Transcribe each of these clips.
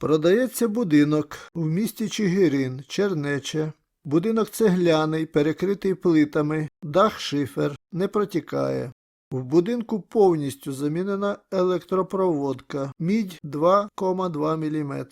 Продається будинок в місті Чигирин, Чернече. Будинок цегляний, перекритий плитами, дах шифер, не протікає. В будинку повністю замінена електропроводка, мідь 2,2 мм.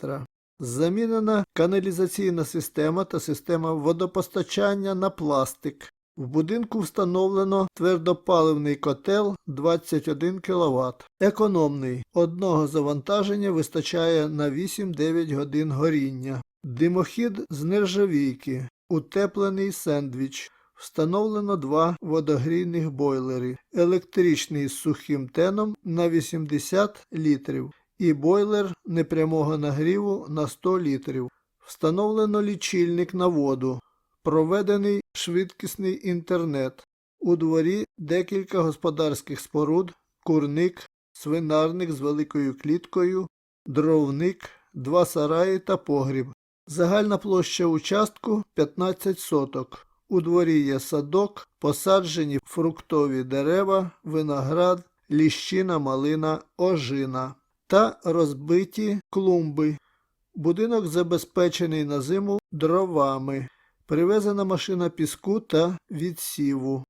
Замінена каналізаційна система та система водопостачання на пластик. В будинку встановлено твердопаливний котел 21 кВт. Економний. Одного завантаження вистачає на 8-9 годин горіння. Димохід з нержавійки. Утеплений сендвіч. Встановлено два водогрійних бойлери. Електричний з сухим теном на 80 літрів і бойлер непрямого нагріву на 100 літрів. Встановлено лічильник на воду. Проведений швидкісний інтернет. У дворі декілька господарських споруд, курник, свинарник з великою кліткою, дровник, два сараї та погріб. Загальна площа участку 15 соток. У дворі є садок, посаджені фруктові дерева, виноград, ліщина, малина, ожина та розбиті клумби. Будинок забезпечений на зиму дровами. Привезена машина піску та відсіву.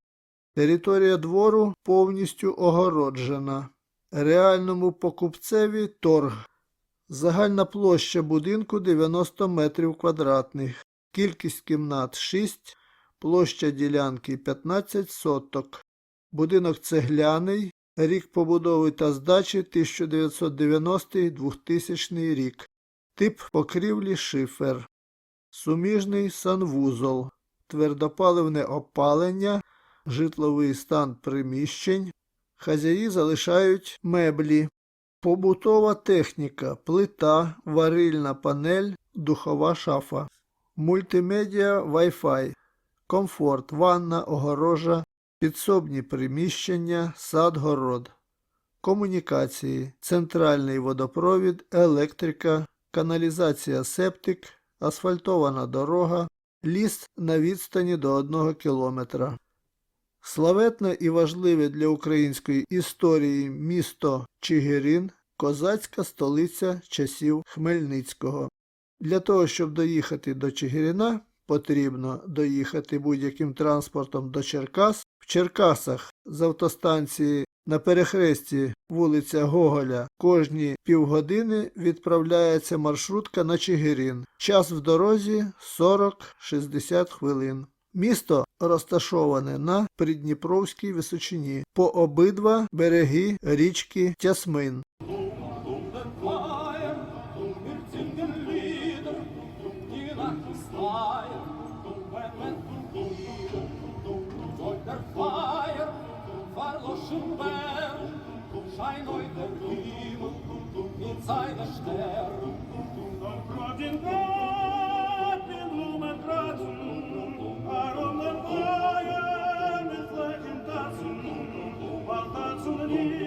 Територія двору повністю огороджена. Реальному покупцеві торг. Загальна площа будинку 90 метрів квадратних. Кількість кімнат 6, площа ділянки 15 соток. Будинок цегляний, рік побудови та здачі 1990-2000 рік. Тип покрівлі шифер. Суміжний санвузол, твердопаливне опалення, житловий стан приміщень. Хазяї залишають меблі, побутова техніка, плита, варильна панель, духова шафа, мультимедіа Wi-Fi, комфорт, ванна, огорожа, підсобні приміщення, сад-город, комунікації, центральний водопровід, електрика, каналізація септик, асфальтована дорога, ліс на відстані до 1 кілометра. Славетне і важливе для української історії місто Чигирин – козацька столиця часів Хмельницького. Для того, щоб доїхати до Чигирина, потрібно доїхати будь-яким транспортом до Черкас. В Черкасах з автостанції на перехресті вулиця Гоголя кожні півгодини відправляється маршрутка на Чигирин. Час в дорозі 40-60 хвилин. Місто розташоване на Придніпровській височині по обидва береги річки Тясмин. Mit seiner Stern. Und Brot in Brot, in Blumen kratzen, warum den Feuer mit Flecken tanzen, weil tanzen.